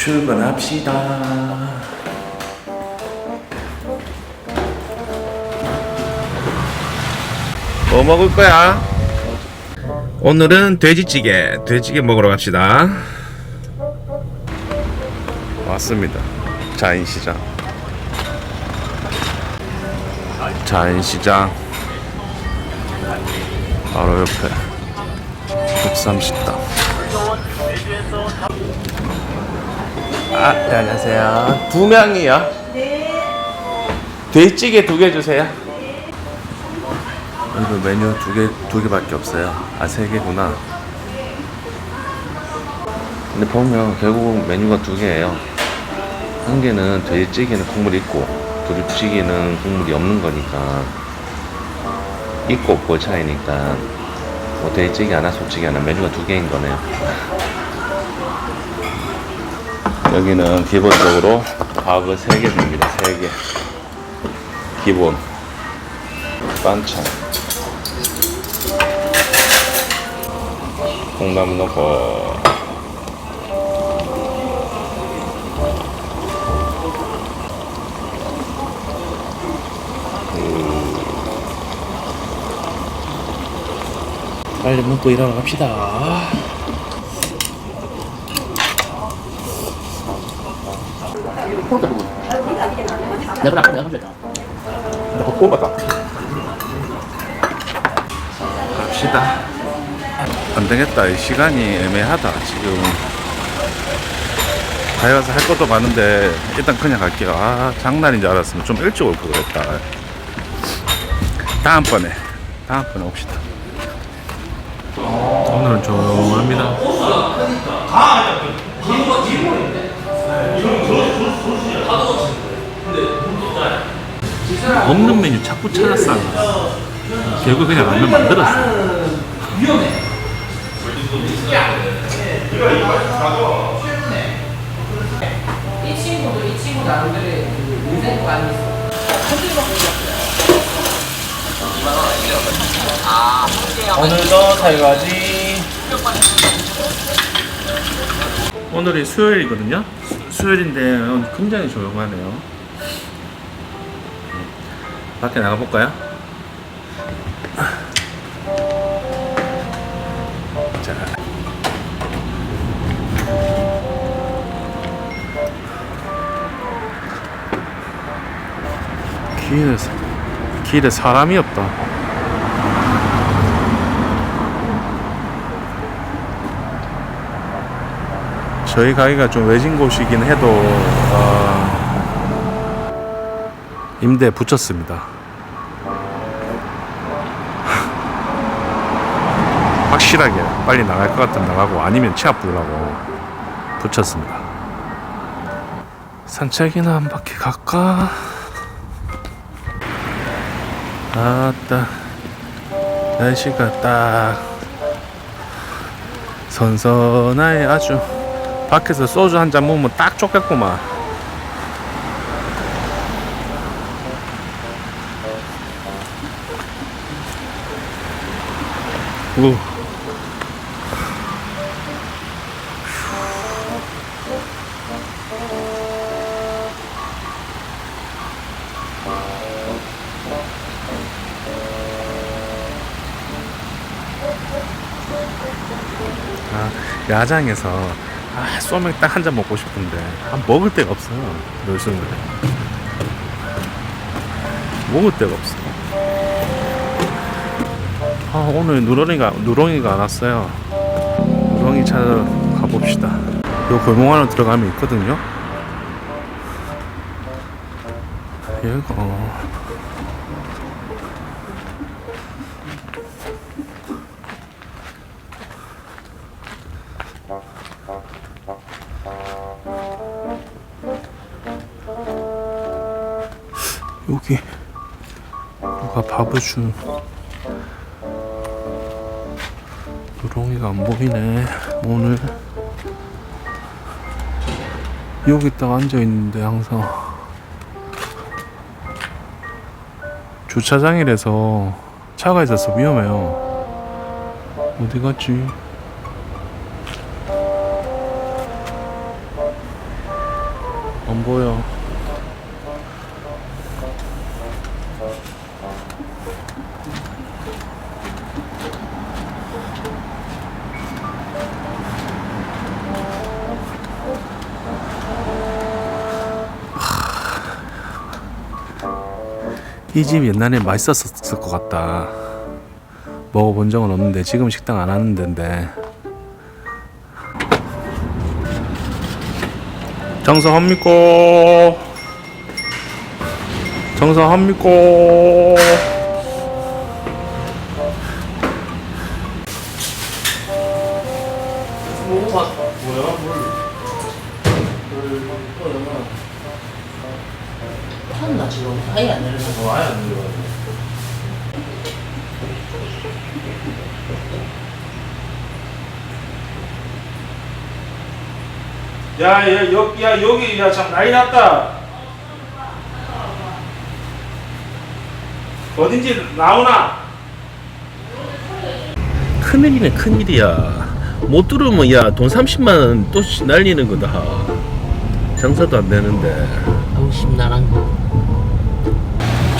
출근합시다. 뭐 먹을 거야? 오늘은 돼지찌개, 돼지찌개 먹으러 갑시다. 왔습니다. 자인시장. 자인시장. 바로 옆에 국삼식당. 아, 네, 안녕하세요. 두 명이요? 네. 돼지찌개 두 개 주세요. 오늘 메뉴 두 개, 두 개밖에 없어요. 아, 세 개구나. 근데 보면 결국 메뉴가 두 개예요. 한 개는 돼지찌개는 국물이 있고, 두릅찌개는 국물이 없는 거니까, 있고 없고 차이니까, 뭐 돼지찌개 하나, 소찌개 하나, 메뉴가 두 개인 거네요. 여기는 기본적으로 밥을 세개 줍니다. 세 개. 기본. 반찬. 콩나물 넣고. 빨리 먹고 일하러 갑시다. 내가 내가 갑시다. 나 볶음밥다. 갑시다. 안 되겠다. 이 시간이 애매하다. 지금. 가야서 할 것도 많은데 일단 그냥 갈게요. 아 장난인 줄 알았으면 좀 일찍 올 걸 그랬다. 다음번에 다음번에 옵시다. 오늘은 조용합니다. 없는 메뉴 자꾸 찾았어. 결국 그냥 라면 만들었어. 이 친구도 이 친구 나름대로의 그 인생 관이 있어. 오늘도 설거지. 오늘이 수요일이거든요. 수- 수요일인데 오늘 굉장히 조용하네요. 밖에 나가볼까요? 자. 길에, 길에 사람이 없다. 저희 가게가 좀 외진 곳이긴 해도 어, 임대 붙였습니다. 확실하게 빨리 나갈 것 같으면 나가고 아니면 치아 부으라고 붙였습니다. 산책이나 한 바퀴 갈까? 아따 날씨가 딱 선선하게 아주 밖에서 소주 한 잔 먹으면 딱 좋겠구만. 우. 아, 야장에서 아, 소맥 딱 한 잔 먹고 싶은데 아, 먹을 데가 없어요. 요즘은 먹을 데가 없어. 아, 오늘 누렁이가 누렁이가 안 왔어요. 누렁이 찾으러 가봅시다. 요 골목 안으로 들어가면 있거든요. 얘가 여기 누가 밥을 준 누렁이가 안 보이네 오늘 여기 딱 앉아 있는데 항상 주차장이라서 차가 있어서 위험해요 어디 갔지? 안 보여. 이 집 옛날에 맛있었을 것 같다. 먹어본 적은 없는데 지금 식당 안 하는 데인데. 정성합니까? 정성합니까? 지금 아예 안 내려서 어, 아예 안 들어가요. 야, 야, 여기, 야, 여기, 야, 참, 난리 났다. 어딘지 나오나? 큰일이네 큰일이야. 못 들으면 야 돈 30만 원 또 날리는 거다. 장사도 안 되는데. 아우 심란한 거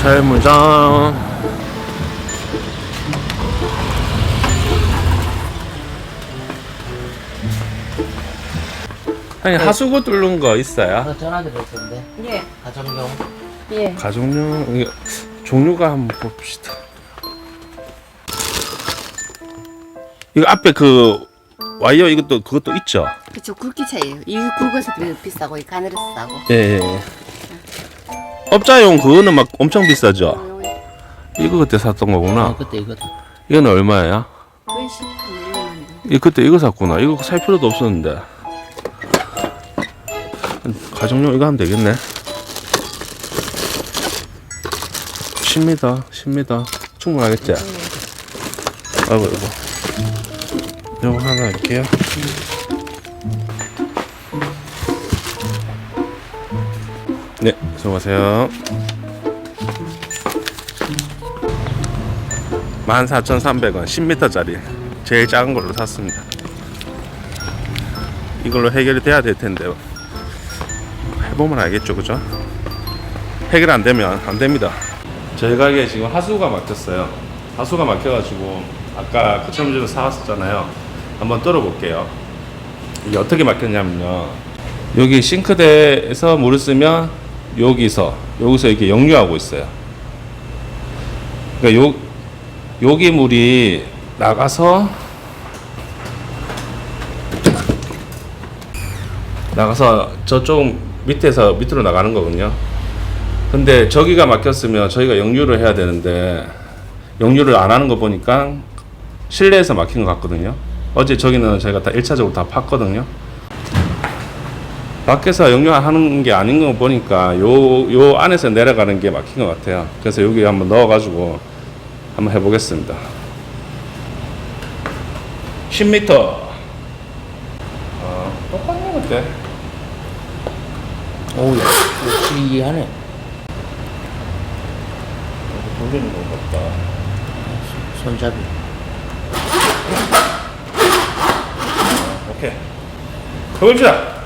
철무장. 아니 하수구 뚫는 거 있어요? 아까 전화 드릴 텐데 예, 가정용 예. 이게 종류가 한번 봅시다. 이거 앞에 그 와이어 이것도 그것도 있죠? 그쵸, 굵기 차이에요. 이 굵어서 좀 비싸고, 이 가늘어서 싸고. 예. 예. 업자용 그거는 막 엄청 비싸죠? 어, 이거 그때 샀던 아 거구나. 그때 이거다 이거는 얼마야? 그건 10만 이 그때 이거 샀구나. 이거 살 필요도 없었는데. 가정용 이거 하면 되겠네. 10m, 10m. 충분하겠지? 아이고, 이거. 이거 하나 할게요. 네, 수고하세요. 14,300원 10m짜리 제일 작은 걸로 샀습니다. 이걸로 해결이 돼야 될 텐데 해보면 알겠죠 그죠? 해결 안 되면 안 됩니다. 저희 가게에 지금 하수구가 막혔어요. 하수구가 막혀가지고 아까 그 천주를 사왔었잖아요. 한번 뚫어볼게요. 이게 어떻게 막혔냐면요. 여기 싱크대에서 물을 쓰면 여기서 여기서 이렇게 역류하고 있어요 그러니까 요 여기 물이 나가서 나가서 저쪽 밑에서 밑으로 나가는 거거든요. 근데 저기가 막혔으면 저희가 역류를 해야 되는데 역류를 안 하는 거 보니까 실내에서 막힌 것 같거든요. 어제 저기는 저희가 다 1차적으로 다 팠거든요. 밖에서 역류하는 게 아닌 거 보니까 요, 요 안에서 내려가는 게 막힌 것 같아요. 그래서 여기 한번 넣어가지고 한번 해보겠습니다. 10m. 아, 똑같네 그때. 오우야 역시 하네 돌리는 것 같다. 손잡이 오케이. 해봅시다.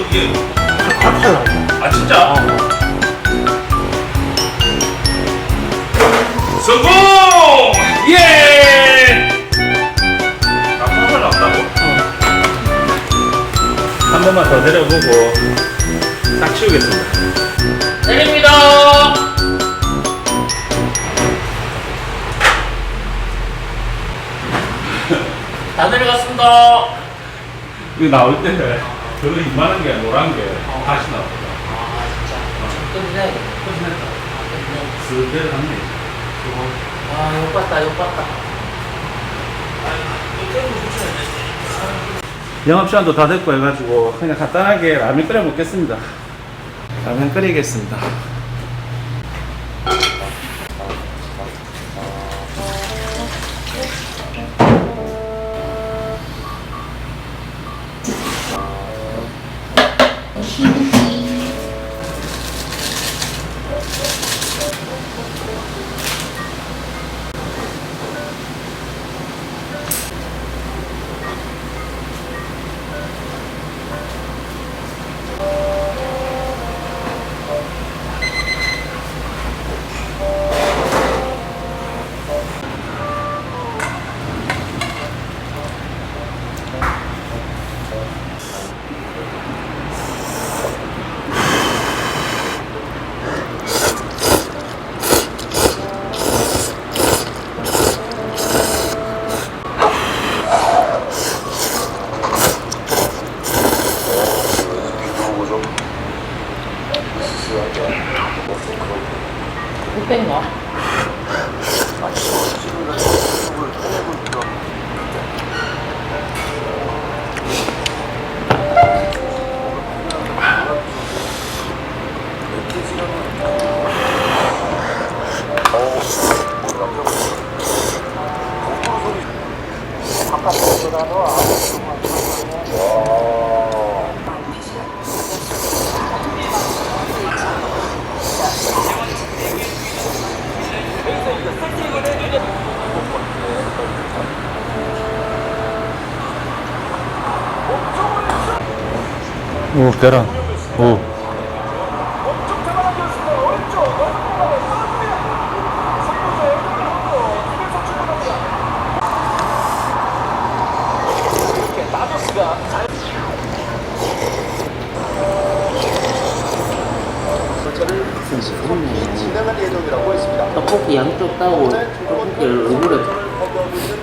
이게 아 진짜? 성공! 예! 아, 화살 나온다고? 번만 더 내려보고 딱 치우겠습니다. 내립니다. 다 내려갔습니다. 이거 나올 때 저는 이만한 게 노란 게 다시 나옵니다. 아 진짜. 끝내. 끝냈다. 아 끝내. 그대로 합니다. 아욕 봤다 욕 봤다. 영업 시간도 다 됐고 해가지고 그냥 간단하게 라면 끓여 먹겠습니다. 라면 끓이겠습니다. 오 계란. 오. 떡볶이 양쪽 따고 떡볶이를 얼굴에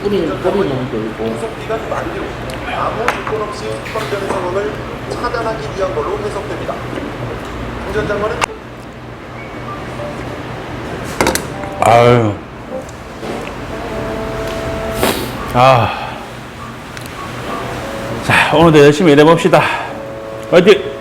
뿌리는 뿌리는 거 있고. 기간이 만료, 아무 조건 없이 수방전의 상황을 차단하기 위한 걸로 해석됩니다. 홍전 장관은 아유. 아. 자, 오늘도 열심히 일해봅시다. 화이팅!